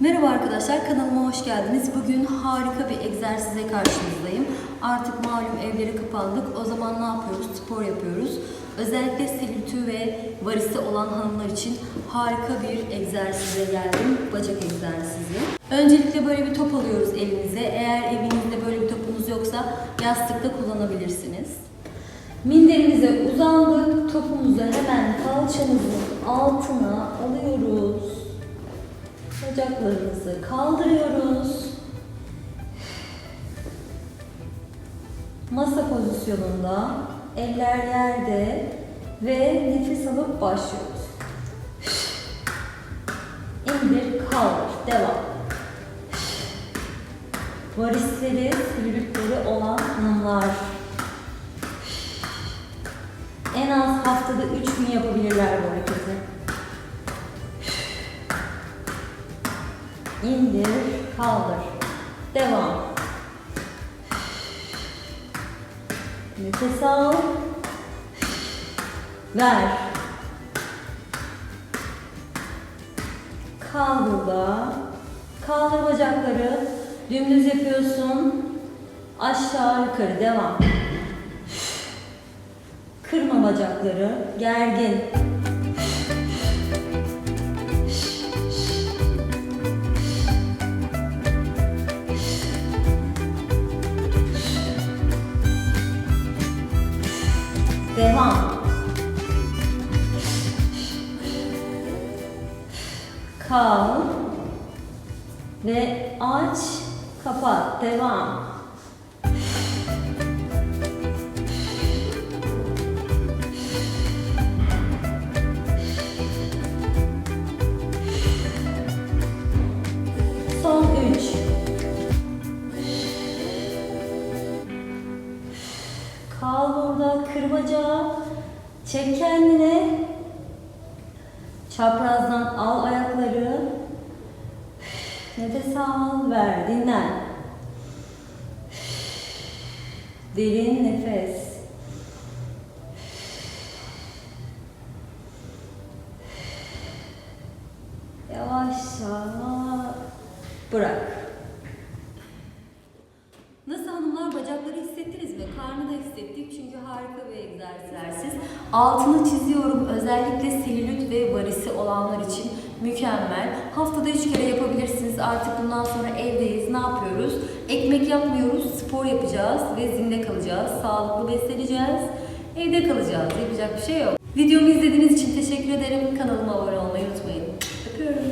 Merhaba arkadaşlar, kanalıma hoş geldiniz. Bugün harika bir egzersize karşınızdayım. Artık malum evlere kapandık. O zaman ne yapıyoruz? Spor yapıyoruz. Özellikle selülitü ve varisi olan hanımlar için harika bir egzersize geldim. Bacak egzersizi. Öncelikle böyle bir top alıyoruz elinize. Eğer evinizde böyle bir topunuz yoksa yastıkta kullanabilirsiniz. Minderimize uzandık. Topumuzu hemen kalçamızın altına alıyoruz. Bacaklarımızı kaldırıyoruz. Masa pozisyonunda, eller yerde ve nefes alıp başlıyoruz. İndir, kaldır, devam. Varisleri, sürülükleri olan İndir, kaldır. Devam. Nefes al. Ver. Kal burada. Kaldır bacakları. Dümdüz yapıyorsun. Aşağı yukarı devam. Kırma bacakları. Gergin. Devam. Kal. Ve aç, kapat. Devam. Kal burada, kır. Çek kendine. Çaprazdan al ayakları. Nefes al, ver, dinlen. Derin nefes. Yavaşça bırak. Harika bir egzersiz. Altını çiziyorum özellikle selülit ve varisi olanlar için mükemmel. Haftada 3 kere yapabilirsiniz. Artık bundan sonra evdeyiz. Ne yapıyoruz? Ekmek yapmıyoruz. Spor yapacağız ve zinde kalacağız. Sağlıklı besleneceğiz. Evde kalacağız. Yapacak bir şey yok. Videomu izlediğiniz için teşekkür ederim. Kanalıma abone olmayı unutmayın. Öpüyorum.